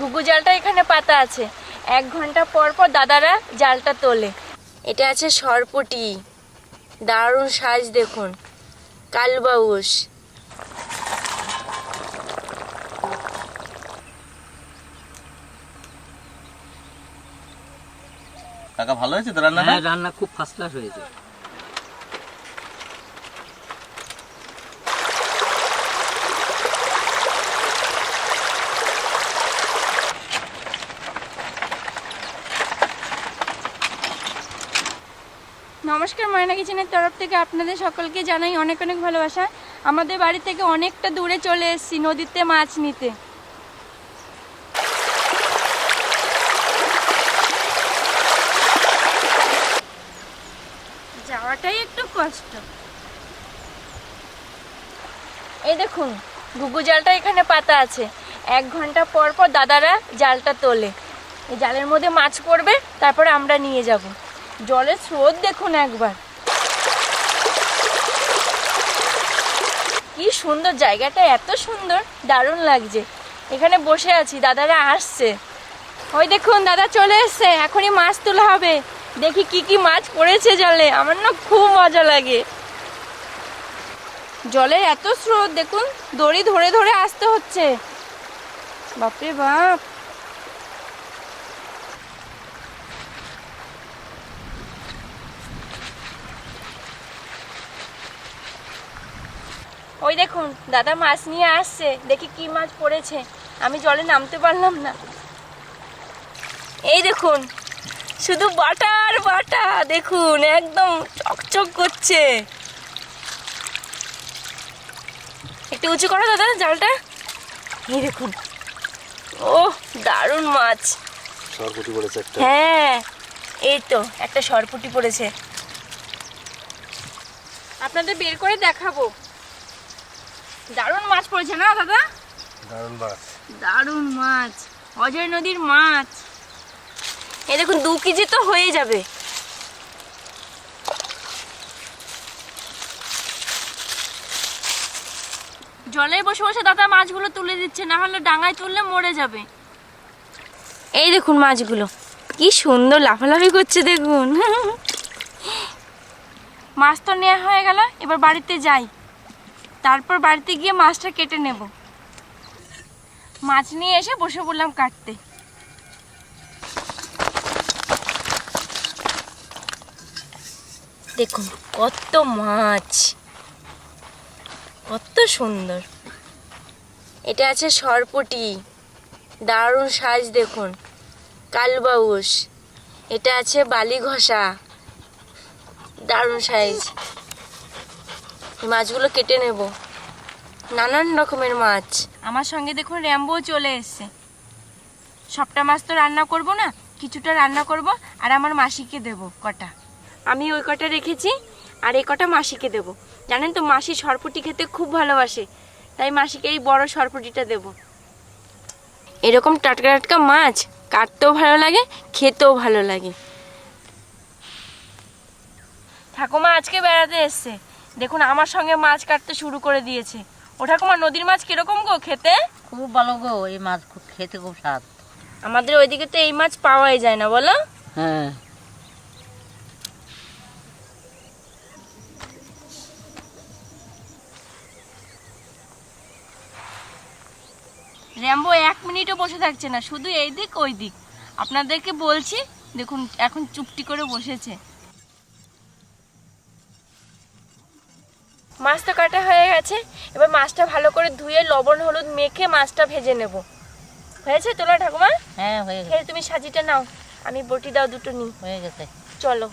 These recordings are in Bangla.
ঘুঘু জালটা এখানে পাতা আছে। এক ঘণ্টা পর পর দাদারা জালটা তোলে। এটা আছে সরপটি। দারুণ সাজ দেখুন। কালবাউস। কাকা ভালো হয়েছে তো রান্নাটা? হ্যাঁ রান্না খুব ফার্স্ট ক্লাস হয়েছে। নমস্কার, ময়না কিচেনের তরফ থেকে আপনাদের সকলকে জানাই অনেক অনেক ভালোবাসা। আমাদের বাড়ি থেকে অনেকটা দূরে চলে এসেছি, নদীতে মাছ নিতে। যাওয়াটাই একটু কষ্ট। এই দেখুন, ঘুঘু জালটা এখানে পাতা আছে। এক ঘণ্টা পর পর দাদারা জালটা তোলে। এই জালের মধ্যে মাছ পড়বে, তারপরে আমরা নিয়ে যাব। জলের স্রোত দেখুন একবার। কি সুন্দর জায়গাটা, এত সুন্দর, দারুণ লাগছে। এখানে বসে আছি, দাদারা আসছে। ওই দেখুন, দাদা চলে এসছে, এখনই মাছ তোলা হবে। দেখি কি কি মাছ পড়েছে জলে, আমার না খুব মজা লাগে। জলের এত স্রোত, দেখুন, দড়ি ধরে ধরে আসতে হচ্ছে। বাপরে বাপ। ওই দেখুন দাদা মাছ নিয়ে আসছে। দেখি কি মাছ পড়েছে। আমি জলে নামতে পারলাম না। এই দেখুন শুধু বাটার বাটা দেখুন একদম চকচক করছে। একটু উঁচু করো দাদা জালটা। এই দেখুন ও দারুণ মাছ। সরপুটি পড়েছে একটা। হ্যাঁ এই তো একটা সরপুটি পড়েছে। আপনাদের বের করে দেখাবো। দারুণ মাছ পড়েছে না দাদা? দারুণ মাছ। দারুণ মাছ। অজয় নদীর মাছ। এই দেখুন দু কেজি তো হয়ে যাবে। জলে বসে বসে দাদা মাছগুলো তুলে দিচ্ছে না হলে ডাঙায় তুললে মরে যাবে। এই দেখুন মাছগুলো। কি সুন্দর লাফালাফি করছে দেখুন। মাছ তো নেওয়া হয়ে গেল এবার বাড়িতে যাই। তারপর বাড়িতে গিয়ে মাছটা কেটে নেব। মাছ নিয়ে এসে বসে পড়লাম কাটতে। দেখুন, কত মাছ। কত সুন্দর। এটা আছে সরপটি। দারুণ সাজ দেখুন। কালবাউস। এটা আছে বালি ঘষা দারুণ সাইজ। মাছগুলো কেটে নেব। নানান রকমের মাছ। আমার সঙ্গে দেখুন র্যাম্বো চলে এসছে। সবটা মাছ তো রান্না করব না কিছুটা রান্না করব আর আমার মাসিকে দেব কটা। আমি ওই কটা রেখেছি আর এই কটা মাসিকে দেব। জানেন তো মাসি সরপুটি খেতে খুব ভালোবাসে তাই মাসিকে এই বড় সরপুটিটা দেব। এরকম টাটকা টাটকা মাছ কাটতেও ভালো লাগে খেতেও ভালো লাগে। ঠাকুমা আজকে বেড়াতে এসছে। দেখুন আমার সঙ্গে মাছ কাটতে শুরু করে দিয়েছে। ও ঠাকুমা নদীর মাছ কীরকম গো খেতে? খুব ভালো গো এই মাছ খুব খেতে খুব স্বাদ। আমাদের ওইদিকে তো এই মাছ পাওয়াই যায় না বলো? হ্যাঁ। র্যাম্বো এক মিনিটও বসে থাকছে না শুধু এই দিক ওই দিক। আপনাদেরকে বলছি দেখুন এখন চুপটি করে বসেছে। মাছ তো কাটা হয়ে গেছে। এবার মাছটা ভালো করে ধুয়ে লবণ হলুদ মেখে মাছটা ভেজে নেব। হয়েছে তোলা ঠাকুমা? হ্যাঁ হয়ে গেছে। তুমি সাজিটা নাও। আমি বটি দাও দুটো নিই। হয়ে গেছে। চলো।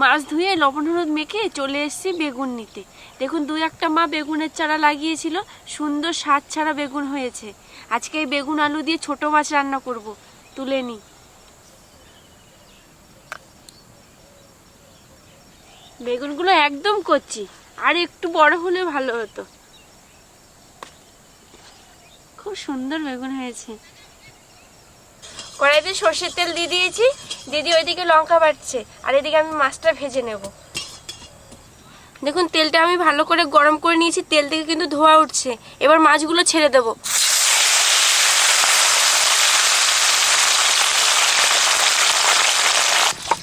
মাছ ধুয়ে লবণ হলুদ মেখে চলে এসেছি বেগুন নিতে। দেখুন দুই একটা মা বেগুনের চারা লাগিয়েছিল। সুন্দর স্বাদ ছাড়া বেগুন হয়েছে। আজকে এই বেগুন আলু দিয়ে ছোট মাছ রান্না করব। তুলে নি বেগুনগুলো একদম করছি আর একটু বড় হলে ভালো হতো। খুব সুন্দর বেগুন হয়েছে। কড়াইতে সর্ষের তেল দিয়ে দিয়েছি। দিদি ওইদিকে লঙ্কা বাটছে। আর এদিকে আমি মাছটা ভেজে নেব। দেখুন, তেলটা আমি ভালো করে গরম করে নিয়েছি। তেল থেকে কিন্তু ধোয়া উঠছে। এবার মাছগুলো ছেড়ে দেবো।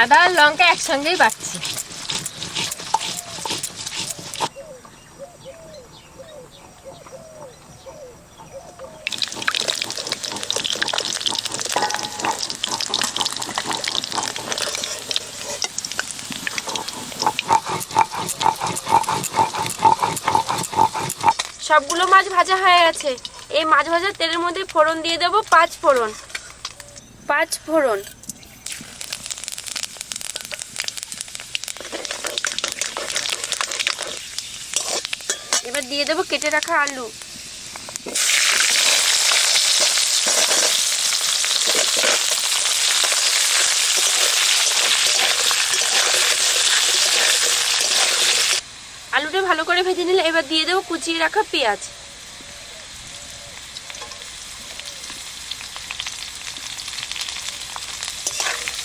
আদা লঙ্কা একসঙ্গেই বাটছি। সবগুলো মাছ ভাজা হয়ে গেছে। এই মাছ ভাজা তেলের মধ্যে ফোড়ন দিয়ে দেবো পাঁচ ফোড়ন। পাঁচ ফোড়ন। এবার দিয়ে দেবো কেটে রাখা আলু। ভালো করে ভেজে নিলে এবার দিয়ে দেবো কুচিয়ে রাখা পেঁয়াজ।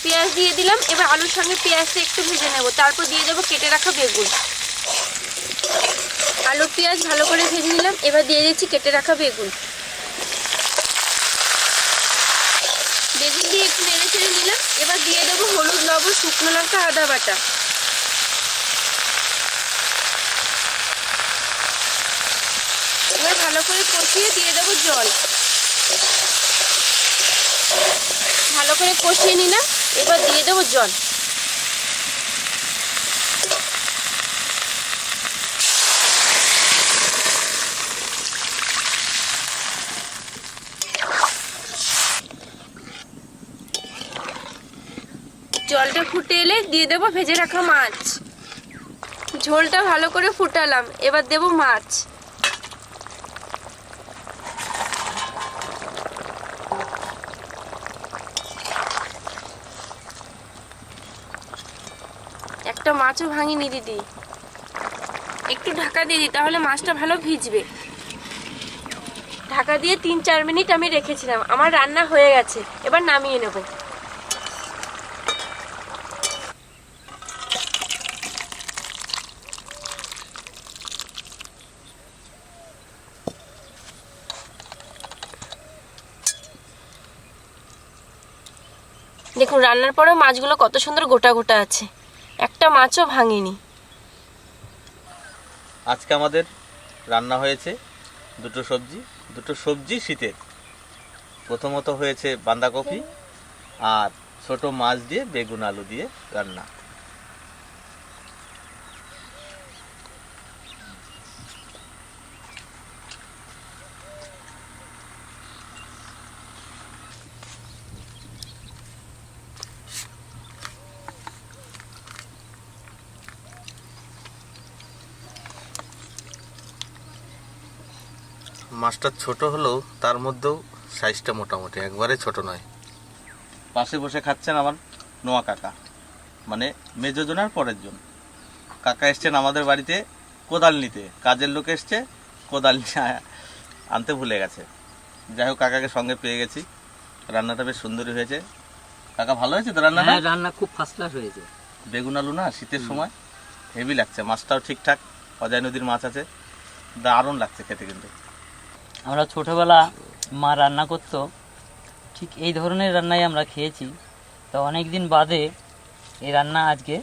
পেঁয়াজ দিয়ে দিলাম, এবার আলুর সঙ্গে পেঁয়াজটা একটু ভেজে নেব। তারপর দিয়ে দেবো কেটে রাখা বেগুন। আলু পেঁয়াজ ভালো করে ভেজে নিলাম, এবার দিয়ে দিচ্ছি কেটে রাখা বেগুন। বেগুন দিয়ে একটু নেড়ে চেড়ে নিলাম, এবার দিয়ে দেবো হলুদ, লবণ, শুকনো লঙ্কা, আদা বাটা। এবার ভালো করে কষিয়ে দিয়ে দেবো জল। ভালো করে কষিয়ে নিলাম এবার দিয়ে দেবো জল। জলটা ফুটে এলে দিয়ে দেবো ভেজে রাখা মাছ। ঝোলটা ভালো করে ফুটালাম, এবার দেবো মাছ। একটা মাছও ভাঙিনি, দিদি। একটু ঢাকা দিয়ে দিই তাহলে মাছটা ভালো ভিজবে। ঢাকা দিয়ে তিন, চার মিনিট আমি রেখেছিলাম। আমার রান্না হয়ে গেছে। এবার নামিয়ে নেব। দেখুন, রান্নার পরেও মাছগুলো কত সুন্দর গোটা গোটা আছে। একটা মাছও ভাঙিনি। আজকে আমাদের রান্না হয়েছে দুটো সবজি দুটো সবজি শীতের। প্রথমত হয়েছে বাঁধাকপি আর ছোট মাছ দিয়ে বেগুন আলু দিয়ে রান্না। মাছটা ছোট হলেও তার মধ্যেও সাইজটা মোটামুটি একবারে ছোট নয়। পাশে বসে খাচ্ছেন আমার নোয়া কাকা মানে মেজোজনার পরের জন কাকা এসছেন আমাদের বাড়িতে কোদাল নিতে কাজের লোক এসছে কোদাল নিয়ে আনতে ভুলে গেছে। যাই হোক কাকাকে সঙ্গে পেয়ে গেছি। রান্নাটা বেশ সুন্দরই হয়েছে। কাকা ভালো হয়েছে তো রান্না হ্যাঁ রান্না খুব ফার্স্ট ক্লাস হয়েছে। বেগুন আলু না শীতের সময় হেভি লাগছে। মাছটাও ঠিকঠাক অজয় নদীর মাছ আছে। দারুণ লাগছে খেতে কিন্তু। আমরা ছোটোবেলা মা রান্না করতো, ঠিক এই ধরনের রান্নাই আমরা খেয়েছি। তো অনেক দিন বাদে এই রান্না আজকে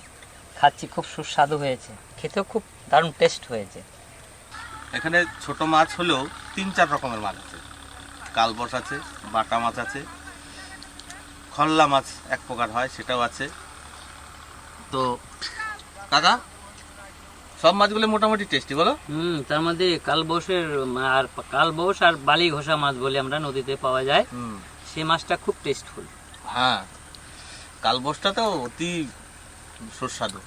খাচ্ছি, খুব সুস্বাদু হয়েছে। খেতেও খুব দারুণ টেস্ট হয়েছে। এখানে ছোট মাছ হলেও তিন চার রকমের মাছ আছে। কালবস আছে, বাটা মাছ আছে, খল্লা মাছ এক প্রকার হয়, সেটাও আছে। তো, কাকা? সব মাছগুলো মোটামুটি টেস্টি বলো। হুম তার মধ্যে কালবসের আর কালবস আর বালি ঘোষা মাছ বলে আমরা নদীতে পাওয়া যায়। হুম। সেই মাছটা খুব টেস্টফুল হ্যাঁ কালবসটা তো অতি সুস্বাদু।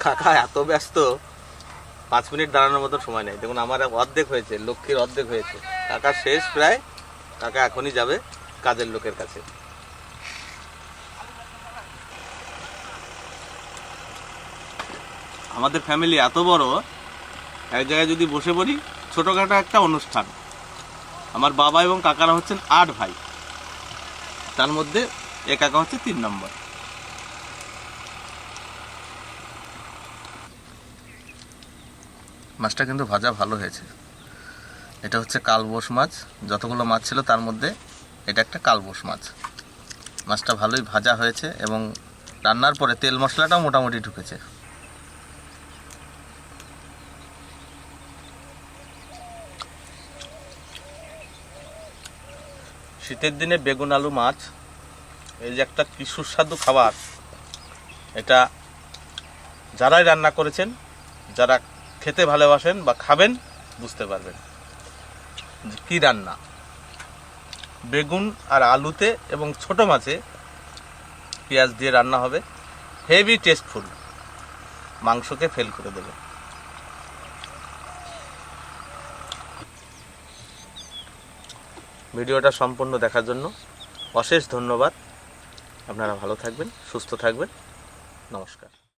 কাকা এত ব্যস্ত। পাঁচ মিনিট দাঁড়ানোর মতো সময় নেই। দেখুন আমার অর্ধেক হয়েছে লক্ষ্মীর অর্ধেক হয়েছে। কাকা শেষ প্রায়। কাকা এখনই যাবে। কাজের লোকের কাছে। আমাদের ফ্যামিলি এত বড়, এক জায়গায় যদি বসে পড়ি, ছোটোখাটো একটা অনুষ্ঠান। আমার বাবা এবং কাকারা হচ্ছেন আট ভাই। তার মধ্যে এ কাকা হচ্ছে তিন নম্বর। মাছটা কিন্তু ভাজা ভালো হয়েছে। এটা হচ্ছে কালবোস মাছ। যতগুলো মাছ ছিল তার মধ্যে এটা একটা কালবোস মাছ। মাছটা ভালোই ভাজা হয়েছে এবং রান্নার পরে তেল মশলাটাও মোটামুটি ঢুকেছে। শীতের দিনে বেগুন আলু মাছ, এই যে একটা কি সুস্বাদু খাবার। এটা যারাই রান্না করেছেন, যারা খেতে ভালোবাসেন বা খাবেন, বুঝতে পারবেন যে কি রান্না। বেগুন আর আলুতে এবং ছোট মাছে পেঁয়াজ দিয়ে রান্না হবে। হেভি টেস্টফুল মাংসকে ফেল করে দেবে। ভিডিওটা সম্পূর্ণ দেখার জন্য অশেষ ধন্যবাদ। আপনারা ভালো থাকবেন, সুস্থ থাকবেন। নমস্কার।